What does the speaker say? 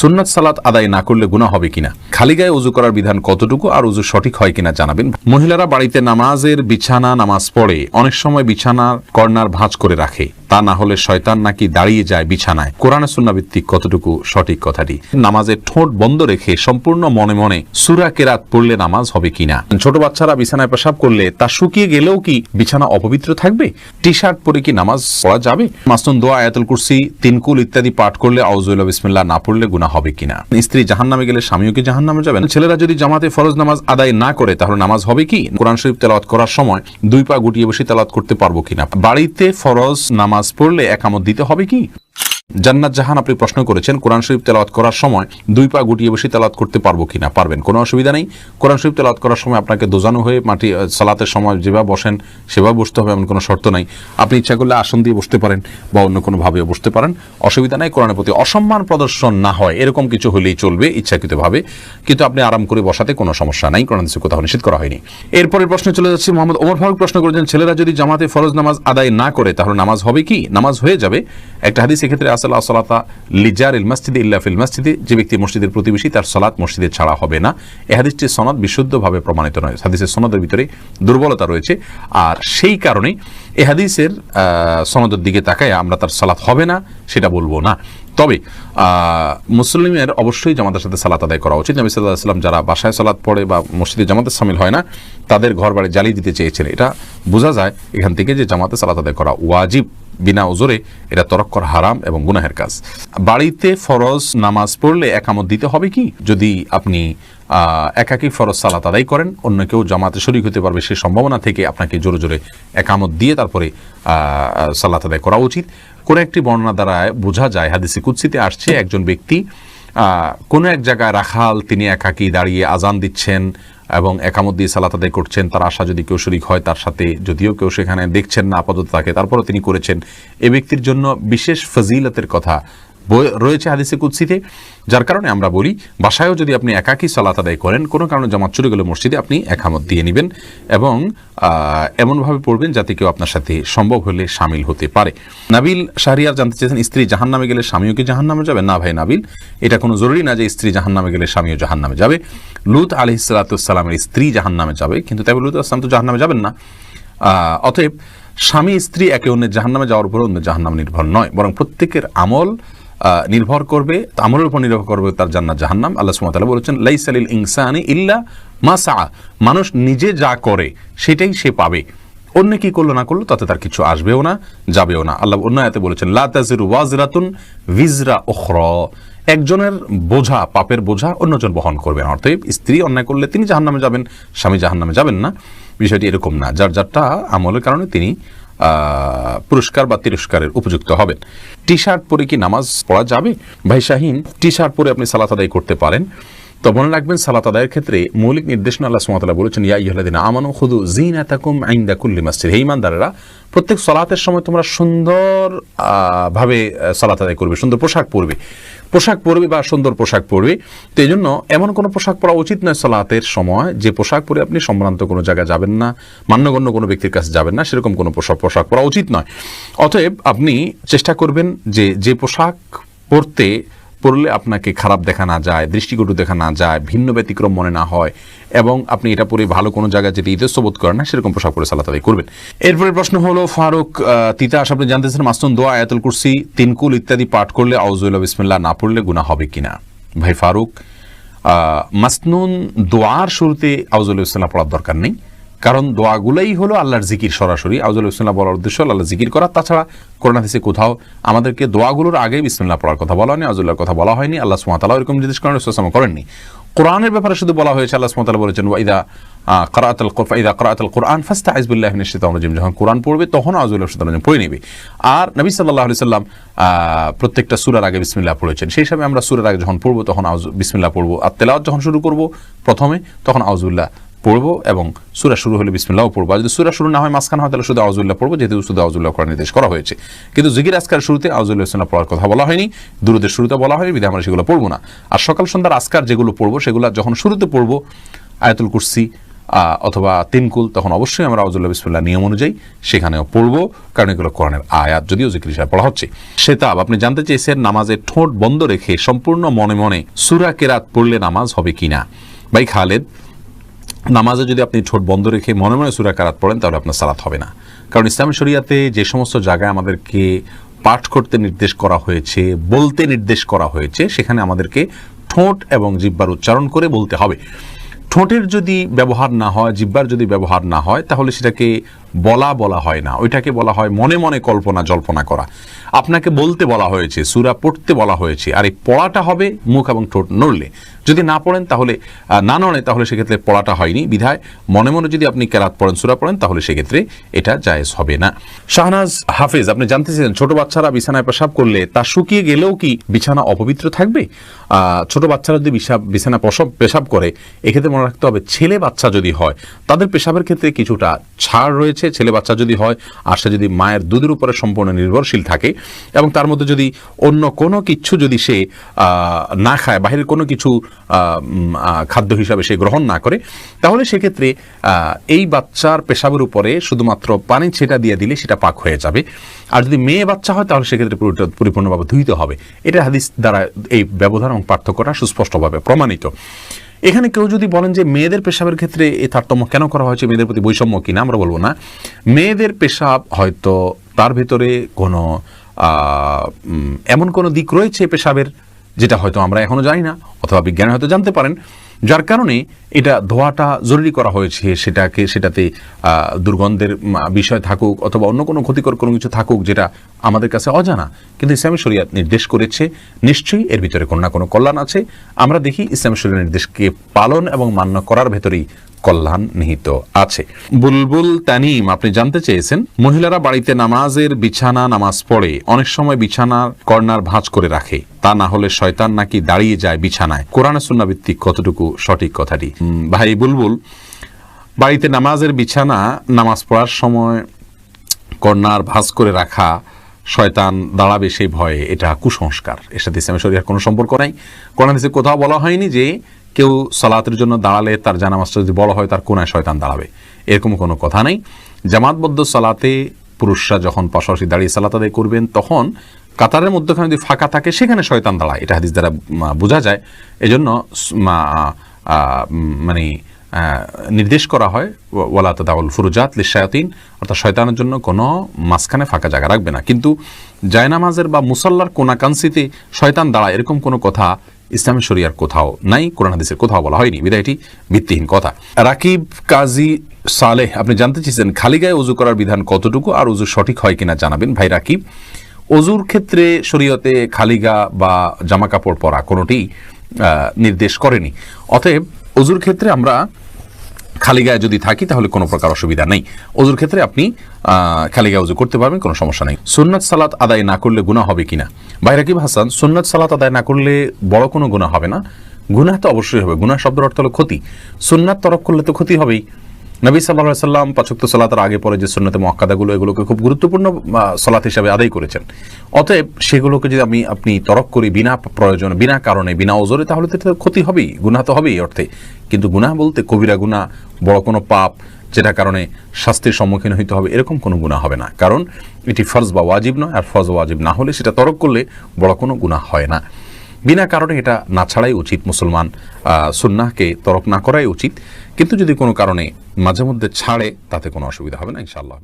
সুন্নাত সালাত আদায় না করলে গুণা হবে কিনা? খালি গায়ে উজু করার বিধান কতটুকু আর উজু সঠিক হয় কিনা জানাবেন। মহিলারা বাড়িতে নামাজের বিছানা, নামাজ পড়ে অনেক সময় বিছানার কর্নার ভাঁজ করে রাখে। তা না হলে শয়তান নাকি দাঁড়িয়ে যায় বিছানায়। কোরআনে সুন্নাভিত্তিক কতটুকু সঠিক কথাটি? নামাজের ঠোঁট বন্ধ রেখে সম্পূর্ণ মনে মনে সুরা কেরাত পড়লে নামাজ হবে কিনা? ছোট বাচ্চারা বিছানায় পেশাব করলে তা শুকিয়ে গেলেও কি বিছানা অপবিত্র থাকবে? টি শার্ট পরে কি নামাজ পড়া যাবে? মাসুন দোয়া, আয়াতুল কুরসি, তিনকুল ইত্যাদি পাঠ করলে আউজুল্লাহ বিসমিল্লাহ না পড়লে গুনাহ হবে কিনা? স্ত্রী জাহান্নামে গেলে স্বামীও কি জাহান্নামে যাবেন ছেলেরা যদি জামাতে ফরজ নামাজ আদায় না করে, তাহলে নামাজ হবে কি? কোরআন শরীফ তেলাওয়াত করার সময় দুই পা গুটিয়ে বসে তেলাওয়াত করতে পারব কিনা? বাড়িতে ফরজ নামাজ পড়লে একামত দিতে হবে কি? জান্নাত জাহান আপনি প্রশ্ন করেছেন, কোরআন শরীফ তেলাওয়াত করার সময় দুই পা গুটিয়ে বসে তেলাওয়াত করতে পারব কিনা? পারবেন। কোনো অসুবিধা নেই। কোরআন শরীফ তেলাওয়াত করার সময় আপনাকে দোজানো হয়ে মাটি সালাতের সময় যেভাবে বসেন, সেভাবে বসতে হবে, এমন কোনো শর্ত নাই। আপনি ইচ্ছা করলে আসন দিয়ে বসতে পারেন বা অন্য কোনো ভাবে বসতে পারেন। অসুবিধা নাই, কোরআনের প্রতি অসম্মান প্রদর্শন না হয়। এরকম কিছু হলেই চলবে ইচ্ছাকৃতভাবে। কিন্তু আপনি আরাম করে বসাতে কোনো সমস্যা নাই। কোরআন কোথাও নিষেধ করা হয়নি। এরপরের প্রশ্নে চলে যাচ্ছি। মোহাম্মদ ওমর ফারুক প্রশ্ন করেছেন, ছেলেরা যদি জামাতে ফরজ নামাজ আদায় না করে, তাহলে নামাজ হবে কি? নামাজ হয়ে যাবে। একটা হাদিস এক্ষেত্রে আসলে আসলাতা লিজার ইল মসজিদে ইল্লা মসজিদে, যে ব্যক্তি মসজিদের প্রতিবেশী তার সলাৎ মসজিদে ছাড়া হবে না। এ হাদিসটির সনদ বিশুদ্ধভাবে প্রমাণিত নয়। হাদিসের সনদের ভিতরে দুর্বলতা রয়েছে। আর সেই কারণে এ হাদিসের সনদের দিকে তাকায় আমরা তার সালাত হবে না, সেটা বলব না। তবে মুসলিমের অবশ্যই জামাতের সাথে সালাত আদায় করা উচিত। নবী সাল্লাহ সাল্লাম যারা বাসায় সালাত পড়ে বা মসজিদে জামাতে সামিল হয় না, তাদের ঘর বাড়ি জ্বালিয়ে দিতে চেয়েছেন। এটা বোঝা যায় এখান থেকে যে জামাতে সালাত আদায় করা ওয়াজিব। বিনা ওজোরে এটা তরক করা হারাম এবং গুনাহের কাজ। বাড়িতে ফরজ নামাজ পড়লে একামত দিতে হবে কি? যদি আপনি একাকী ফরজ সালাত আদায় করেন, অন্য কেউ জামাতে শরিক হতে পারবে সে সম্ভাবনা থেকে আপনাকে জোরে জোরে একামত দিয়ে তারপরে সালাত আদায় করা উচিত। কোন একটি বর্ণনা দ্বারা বোঝা যায়, হাদিসে কুৎসিতে আসছে, একজন ব্যক্তি কোনো এক জায়গায় রাখাল, তিনি একাকী দাঁড়িয়ে আজান দিচ্ছেন এবং একামত দিয়ে সালাত আদায় করছেন, তার আশা যদি কেউ শরিক হয় তার সাথে, যদিও কেউ সেখানে দেখছেন না, আপাতত তাকে। তারপরও তিনি করেছেন। এ ব্যক্তির জন্য বিশেষ ফজিলতের কথা রয়েছে হাদিসে কুৎসিতে যার কারণে আমরা বলি, বাসায়ও যদি আপনি একাকী সালাত আদায় করেন, কোনো কারণে জামাত চলে গেলে মসজিদে আপনি একামত দিয়ে নেবেন এবং এমনভাবে পড়বেন যাতে কেউ আপনার সাথে সম্ভব হলে সামিল হতে পারে। নাবিল শাহরিয়ার জানতে চেয়েছেন, স্ত্রী জাহান্নামে গেলে স্বামীও কি জাহান্নামে যাবে? না ভাই নাবিল, এটা কোনো জরুরি না যে স্ত্রী জাহান্নামে গেলে স্বামীও জাহান্নামে যাবে। লুত আলি সালাতামের স্ত্রী জাহান্নামে যাবে, কিন্তু তাই লুত আসলাম তো জাহান্নামে যাবেন না। অতএব স্বামী স্ত্রী একে অন্যের জাহান্নামে যাওয়ার উপর অন্য জাহান্নাম নির্ভর নয়, বরং প্রত্যেকের আমল নির্ভর করবে আমলের উপর নির্ভর করবে তার জান্নাত জাহান্নাম। আল্লাহ সুমতাল্লাহ বলেছেন লাইসালিল ইনসানি ইল্লা মা সা মানুষ নিজে যা করে, সেটাই সে পাবে। অন্য কি করল, না করল, তাতে তার কিছু আসবেও না, যাবেও না। আল্লাহ অন্য আয়াতে বলেছেন, লা তাজিরু ওয়াজরাতুন ভিজরা উখরা। একজনের বোঝা, পাপের বোঝা অন্যজন বহন করবেন অর্থাৎ স্ত্রী অন্যায় করলে তিনি জাহান্নামে যাবেন, স্বামী জাহান্নামে যাবেন না। বিষয়টি এরকম না। যার যারটা আমলের কারণে তিনি পুরস্কার বা তিরস্কারের উপযুক্ত হবেন। টি শার্ট পরে কি নামাজ পড়া যাবে? ভাই শাহিন টি শার্ট পরে আপনি সালাত আদায় করতে পারেন। তো মনে রাখবেন, সালাত আদায়ের ক্ষেত্রে মৌলিক নির্দেশনা আল্লাহ সুমাতালা বলেছেন, ইয়া ইহলাদিন আমানু খুদু জিনাতাকুম আইন্দা কুল্লি মসজিদ। হে ইমানদারেরা প্রত্যেক সালাতের সময় তোমরা সুন্দর ভাবে সালাত আদায় করবে, সুন্দর পোশাক পরবে। পোশাক পরবে বা সুন্দর পোশাক পরবে, তো এই জন্য এমন কোনো পোশাক পরা উচিত নয় সলাতের সময় যে পোশাক পরে আপনি সম্ভ্রান্ত কোনো জায়গায় যাবেন না, মান্যগণ্য কোনো ব্যক্তির কাছে যাবেন না, সেরকম কোনো পোশাক পোশাক পরা উচিত নয়। অতএব আপনি চেষ্টা করবেন যে যে পোশাক পরতে পড়লে আপনাকে খারাপ দেখা না যায় দৃষ্টিকটু দেখা না যায় ভিন্ন ব্যতিক্রম মনে না হয় এবং আপনি এটা পরে ভালো কোনো জায়গায় যেতে ইতস্ত বোধ করেন না সেরকম পোশাক পরে সালাত আদায় করবেন। এরপরে প্রশ্ন হলো ফারুক আহ, তিতাস আপনি জানতেছেন মাস্তুন দোয়া আয়াতুল কুরসি তিনকুল ইত্যাদি পাঠ করলে আউজুল্লাহ বিসমিল্লাহ না পড়লে গুণা হবে কিনা? ভাই ফারুক মাসনুন দোয়ার শুরুতে আউজুল্লাহ ইসলাম পড়ার দরকার নেই। কারণ দোয়াগুলাই হলো আল্লাহর জিকির সরাসরি। আউজুল ইসলাম বলার উদ্দেশ্য আল্লাহ জিকির করা। তাছাড়া করোনা দেশে কোথাও আমাদেরকে দোয়াগুলোর আগে বিসমিল্লাহ পড়ার কথা বলা হয়নি, আউজুল্লাহর কথা বলা হয়নি। আল্লাহ সুমাতালা এরকম নির্দেশ করেন রসুলাম করেননি। কোরআনের ব্যাপারে শুধু বলা হয়েছে, আল্লাহ সুমাতালা বলেছেন ওয়াইদা যখন কোরআন পড়বে তখন পড়ে নেবে। আর নবী সাল্লাহ সাল্লাম প্রত্যেকটা সুরার আগে বিসমিল্লাহ পড়েছেন। সেই হিসাবে আমরা সুরার আগে যখন পড়ব, তখন আউজ, বিসমিল্লাহ পড়ব। আর তেলাওয়াত যখন শুরু করব, প্রথমে, তখন আউজুল্লাহ পড়ব এবং সুরা শুরু হলে বিসমিল্লাহ পড়ব। আর যদি সুরা শুরু না হয়, মাঝখানে হয়, তাহলে শুধু আউজুল্লাহ পড়ব, যেহেতু শুধু আউজুল্লাহ করার নির্দেশ করা হয়েছে। কিন্তু জিকির আজকার শুরুতে আউজুল্লাহ ইসলাম পড়ার কথা বলা হয়নি, দুরুদের শুরুতে বলা হয়নি বিধে আমরা সেগুলো পড়ব না। আর সকাল সন্ধ্যার আজকার যেগুলো পড়ব, সেগুলো যখন শুরুতে পড়ব, আয়াতুল কুরসি অথবা তিনকুল, তখন অবশ্যই আমরা আউজুল্লাহ বিসমুল্লাহ নিয়ম অনুযায়ী সেখানেও পড়ব, কারণ এগুলো কোরআনের আয়াত, যদিও জিকির হিসাবে পড়া হচ্ছে। সেতাব, আপনি জানতে চেয়েছেন নামাজের ঠোঁট বন্ধ রেখে সম্পূর্ণ মনে মনে সুরা কেরাত পড়লে নামাজ হবে কিনা? ভাই খালেদ নামাজে যদি আপনি ঠোঁট বন্ধ রেখে মনে মনে সুরা কারাত পড়েন, তাহলে আপনার সালাত হবে না। কারণ ইসলাম শরিয়াতে যে সমস্ত জায়গায় আমাদেরকে পাঠ করতে নির্দেশ করা হয়েছে, বলতে নির্দেশ করা হয়েছে, সেখানে আমাদেরকে ঠোঁট এবং জিব্বার উচ্চারণ করে বলতে হবে। ঠোঁটের যদি ব্যবহার না হয়, জিব্বার যদি ব্যবহার না হয়, তাহলে সেটাকে বলা বলা হয় না। ওইটাকে বলা হয় মনে মনে কল্পনা জল্পনা করা। আপনাকে বলতে বলা হয়েছে, সুরা পড়তে বলা হয়েছে, আর এই পড়াটা হবে মুখ এবং ঠোঁট নড়লে। যদি না পড়েন তাহলে না নড়ে তাহলে সেক্ষেত্রে পড়াটা হয়নি। বিধায় মনে মনে যদি আপনি কেরাত পড়েন, সুরা পড়েন, তাহলে সেক্ষেত্রে এটা জায়েজ হবে না। শাহনাজ হাফেজ, আপনি জানতে চাইছেন ছোট বাচ্চারা বিছানায় পেশাব করলে তা শুকিয়ে গেলেও কি বিছানা অপবিত্র থাকবে? ছোট বাচ্চারা যদি বিছানা প্রসব, পেশাব করে, এক্ষেত্রে মনে রাখতে হবে, ছেলে বাচ্চা যদি হয়, তাদের পেশাবের ক্ষেত্রে কিছুটা ছাড় রয়েছে। ছেলে বাচ্চা যদি হয়, আর সে যদি মায়ের দুধের উপরে সম্পূর্ণ নির্ভরশীল থাকে, এবং তার মধ্যে যদি অন্য কোনো কিছু যদি সে না খায়, বাহিরের কোনো কিছু খাদ্য হিসাবে সে গ্রহণ না করে, তাহলে সেক্ষেত্রে এই বাচ্চার পেশাবের উপরে শুধুমাত্র পানি ছেটা দিয়ে দিলে সেটা পাক হয়ে যাবে। আর যদি মেয়ে বাচ্চা হয়, তাহলে সেক্ষেত্রে পরিপূর্ণভাবে ধুইতে হবে। এটা হাদিস দ্বারা এই ব্যবধান এবং পার্থক্যটা সুস্পষ্টভাবে প্রমাণিত। এখানে কেউ যদি বলেন যে মেয়েদের পেশাবের ক্ষেত্রে এই তারতম্য কেন করা হয়েছে, মেয়েদের প্রতি বৈষম্য কিনা আমরা বলব না। মেয়েদের পেশাব হয়তো তার ভেতরে কোনো এমন কোনো দিক রয়েছে পেশাবের, যেটা হয়তো আমরা এখনও জানি না, অথবা বিজ্ঞানী হয়তো জানতে পারেন। যার কারণে এটা ধোয়াটা জরুরি করা হয়েছে, সেটাকে, সেটাতে দুর্গন্ধের বিষয় থাকুক অথবা অন্য কোনো ক্ষতিকর কোনো কিছু থাকুক যেটা আমাদের কাছে অজানা। কিন্তু ইসলামী শরিয়াত নির্দেশ করেছে, নিশ্চয়ই এর ভিতরে কোনো না কোনো কল্যাণ আছে। আমরা দেখি ইসলামী শরিয়া নির্দেশকে পালন এবং মান্য করার ভেতরেই কল্যাণ নিহিত আছে। বুলবুল তানিম, আপনি জানতে চেয়েছেন, মহিলারা বাড়িতে নামাজের বিছানা নামাজ পড়ে, অনেক সময় বিছানার কর্নার ভাঁজ করে রাখে। তা না হলে শয়তান নাকি দাঁড়িয়ে যায় বিছানায়। কোরআন সুন্না ভিত্তিক কতটুকু সঠিক কথাটি? ভাই বুলবুল, বাড়িতে নামাজের বিছানা নামাজ পড়ার সময় কর্নার ভাঁজ করে রাখা, শয়তান দাঁড়াবে সেই ভয়ে এটা কুসংস্কার। এর সাথে ইসলামের শরীরের কোনো সম্পর্ক নাই। কোরআন কোথাও বলা হয়নি যে কেউ সালাতের জন্য দাঁড়ালে তার জানামাজটা যদি বড় হয়, তার কোনায় শয়তান দাঁড়াবে। এরকম কোনো কথা নেই। জামাতবদ্ধ সালাতে পুরুষরা যখন পাশাপাশি দাঁড়িয়ে সালাত আদায় করবেন, তখন কাতারের মধ্যখানে যদি ফাঁকা থাকে, সেখানে শয়তান দাঁড়ায়। এটা হাদিস দ্বারা বোঝা যায়। এজন্য মানে নির্দেশ করা হয়, ওয়া- ওয়ালা তাদাউল ফুরুজাত লিশায়াতিন অর্থাৎ শয়তানের জন্য কোনো মাঝখানে ফাঁকা জায়গা রাখবে না। কিন্তু জায়নামাজের বা মুসাল্লার কোনাকাংশিতে শয়তান দাঁড়ায়, এরকম কোনো কথা ইসলামী শরিয়ার কোথাও নাই, কোরআন হাদিসের কোথাও বলা হয়নি। বিদায়টি ভিত্তিহীন কথা। রাকিব কাজী সালেহ, আপনি জানতে চেয়েছেন খালি গায়ে উজু করার বিধান কতটুকু আর উজু সঠিক হয় কিনা জানাবেন। ভাই রাকিব অজুর ক্ষেত্রে শরীয়তে খালিগা বা জামা কাপড় পরা কোনোটি নির্দেশ করেনি। অতএব অজুর ক্ষেত্রে আমরা খালি গায়ে যদি থাকি, তাহলে কোনো প্রকার অসুবিধা নেই। অজুর ক্ষেত্রে আপনি খালি গায়ে উজু করতে পারবেন, কোনো সমস্যা নেই। সুন্নাত সালাত আদায় না করলে গুণা হবে কিনা? ভাই রাকিব হাসান সুন্নাত সালাত আদায় না করলে বড় কোনো গুণা হবে না? গুনাহ তো অবশ্যই হবে। গুনাহ শব্দের অর্থ হলো ক্ষতি। সুন্নাত তরক করলে তো ক্ষতি হবেই। নবী সাল্লাহ সাল্লাম পাচক্ত সালাতের আগে পরে যে সুন্নতে মক্কাদাগুলো এগুলোকে খুব গুরুত্বপূর্ণ সলাত হিসাবে আদায় করেছেন। অতএব সেগুলোকে যদি আমি, আপনি তরক করি বিনা প্রয়োজন, বিনা কারণে, বিনা ওজরে, তাহলে তো ক্ষতি হবেই, গুনাহ তো হবেই অর্থে। কিন্তু গুনাহ বলতে কবিরা গুনাহ, বড় কোনো পাপ, যেটা কারণে শাস্তির সম্মুখীন হইতে হবে, এরকম কোনো গুনাহ হবে না। কারণ এটি ফরজ বা ওয়াজিব নয়, আর ফরজ ওয়াজিব না হলে সেটা তরক করলে বড় কোনো গুনাহ হয় না। বিনা কারণে এটা না ছাড়াই উচিত মুসলমান সুন্নাহকে তরক না করাই উচিত। কিন্তু যদি কোনো কারণে মাঝে মধ্যে ছাড়ে তাতে কোনো অসুবিধা হবে না ইনশাআল্লাহ।